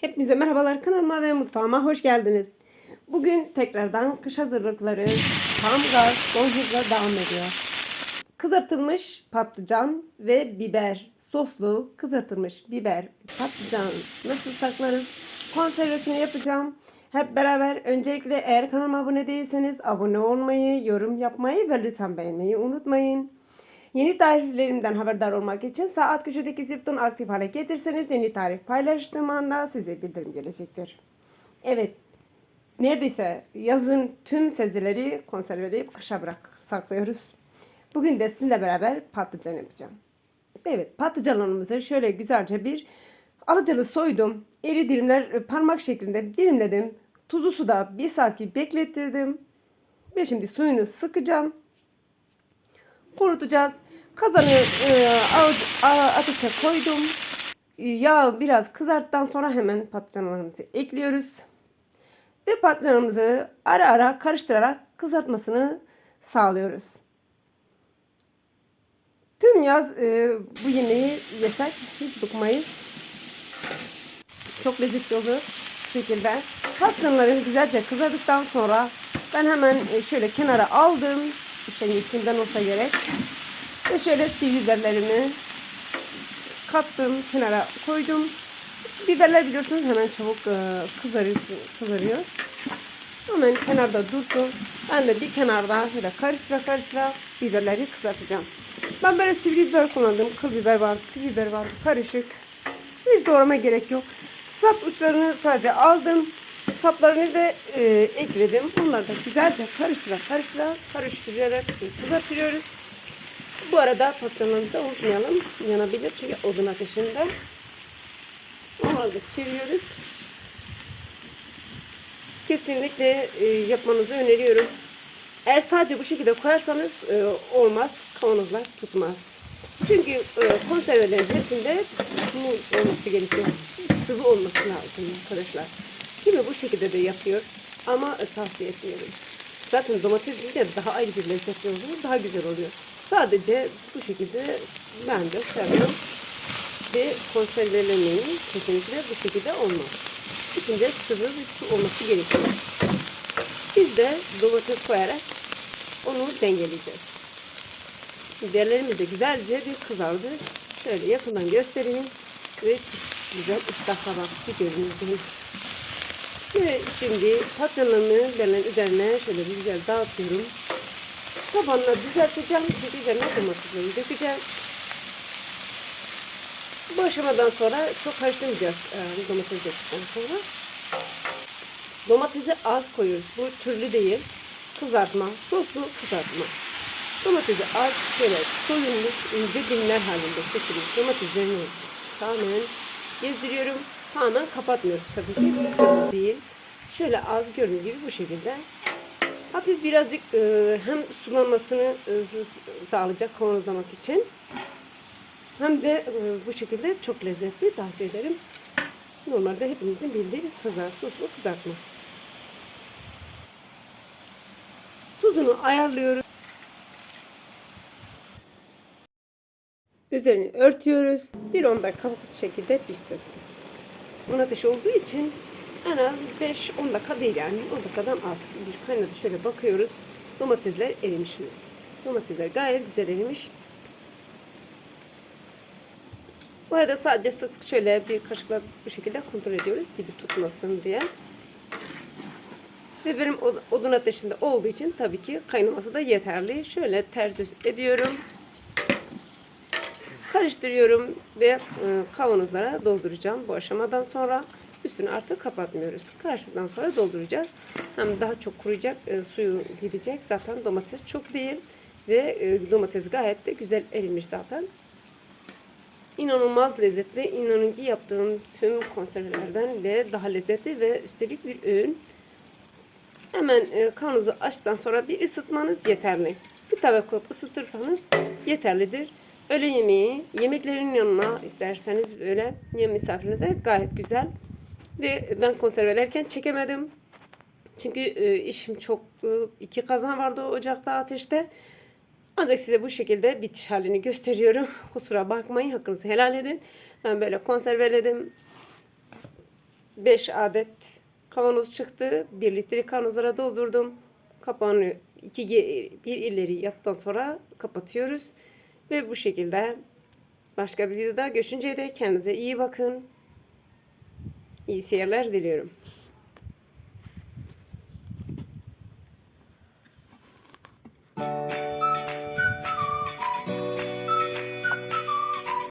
Hepinize merhabalar kanalıma ve mutfağıma hoş geldiniz. Bugün tekrardan kış hazırlıkları tam gaz son hızla devam ediyor. Kızartılmış patlıcan ve biber soslu kızartılmış biber patlıcan nasıl saklarız konservesini yapacağım. Hep beraber öncelikle eğer kanalıma abone değilseniz abone olmayı, yorum yapmayı ve lütfen beğenmeyi unutmayın. Yeni tariflerimden haberdar olmak için sağ alt köşedeki zil aktif hale getirseniz yeni tarif paylaştığım anda size bildirim gelecektir. Evet, neredeyse yazın tüm sebzeleri konserveleyip kışa bırak saklıyoruz. Bugün de sizinle beraber patlıcan yapacağım. Evet, patlıcanlarımızı şöyle güzelce bir alıcılı soydum. İri dilimler e, parmak şeklinde dilimledim. Tuzlu suda bir saat gibi beklettirdim. Ve şimdi suyunu sıkacağım kurutacağız. Kazanı e, ateşe koydum. E, Yağ biraz kızarttıktan sonra hemen patlıcanlarımızı ekliyoruz. Ve patlıcanımızı ara ara karıştırarak kızartmasını sağlıyoruz. Tüm yaz e, bu yemeği yesek hiç bıkmayız. Çok lezzetli olur şekilde. Patlıcanları güzelce kızardıktan sonra ben hemen e, şöyle kenara aldım. Üşengeçliğimden olsa gerek. Ve şöyle sivri biberlerimi kattım, kenara koydum. Biberler biliyorsunuz hemen çabuk e, kızarıyor. kızarıyor. Hemen kenarda durdu. Ben de bir kenarda şöyle karıştıra karıştıra biberleri kızartacağım. Ben böyle sivri biber kullandım. Kıl biber var, sivri biber var, karışık. Hiç doğrama gerek yok. Sap uçlarını sadece aldım. Saplarını da e, ekledim. Bunları da güzelce karıştıra karıştıra karıştırarak kızartıyoruz. Bu arada patlıcanlarımızı da unutmayalım. Yanabilir çünkü odun ateşinde. Onları çeviriyoruz. Kesinlikle e, yapmanızı öneriyorum. Eğer sadece bu şekilde koyarsanız e, olmaz. Kavanozlar tutmaz. Çünkü e, konservelerin hepsinde bu olması gerekiyor. Sıvı olması lazım arkadaşlar. Kimi bu şekilde de yapıyor ama tavsiye etmiyorum. Zaten domates de daha ayrı bir lezzetli oluyor, daha güzel oluyor. Sadece bu şekilde ben de seviyorum. Ve konservelemeyin kesinlikle bu şekilde olmaz. İçinde sıvı bir su olması gerekiyor. Biz de domates koyarak onu dengeleyeceğiz. Biberlerimiz de güzelce bir kızardı. Şöyle yakından göstereyim. Ve güzel iştahla bak bir görünüyor. Ve şimdi patlıcanlarımı biberlerin üzerine şöyle bir güzel dağıtıyorum. Tabanla düzelteceğim. Çünkü üzerine domatesleri dökeceğiz. Bu aşamadan sonra çok karıştırmayacağız e, domates döktükten sonra. Domatesi az koyuyoruz. Bu türlü değil. Kızartma, soslu kızartma. Domatesi az şöyle soyulmuş ince dilimler halinde seçilmiş domateslerini tamamen gezdiriyorum. Tamamen kapatmıyoruz tabii ki. Değil. Şöyle az gördüğünüz gibi bu şekilde. Hafif birazcık e, hem sulanmasını e, sağlayacak kavanozlamak için. Hem de e, bu şekilde çok lezzetli tavsiye ederim. Normalde hepimizin bildiği kızar, soslu kızartma. Tuzunu ayarlıyoruz. Üzerini örtüyoruz. Bir 10 dakika şekilde pişsin. Bunun ateşi olduğu için en az 5-10 dakika değil yani 10 dakikadan az. Bir kaynadı şöyle bakıyoruz. Domatesler erimiş mi? Domatesler gayet güzel erimiş. Bu arada sadece sık şöyle bir kaşıkla bu şekilde kontrol ediyoruz dibi tutmasın diye. Ve benim odun ateşinde olduğu için tabii ki kaynaması da yeterli. Şöyle ters düz ediyorum. Karıştırıyorum ve e, kavanozlara dolduracağım bu aşamadan sonra. Üstünü artık kapatmıyoruz. Karşıdan sonra dolduracağız. Hem daha çok kuruyacak, e, suyu gidecek. Zaten domates çok değil. Ve e, domates gayet de güzel erimiş zaten. İnanılmaz lezzetli. İnanın ki yaptığım tüm konservelerden de daha lezzetli ve üstelik bir öğün. Hemen kavanozu açtıktan sonra bir ısıtmanız yeterli. Bir tabak koyup ısıtırsanız yeterlidir. Öğle yemeği, yemeklerin yanına isterseniz böyle misafirinize gayet güzel. Ve ben konservelerken çekemedim. Çünkü e, işim çoktu. İki kazan vardı ocakta ateşte. Ancak size bu şekilde bitiş halini gösteriyorum. Kusura bakmayın hakkınızı helal edin. Ben böyle konserveledim. 5 adet kavanoz çıktı. 1 litre kavanozlara doldurdum. Kapağını iki ge- bir ileri yaptıktan sonra kapatıyoruz. Ve bu şekilde başka bir videoda görüşünceye dek kendinize iyi bakın. İyi seyirler diliyorum.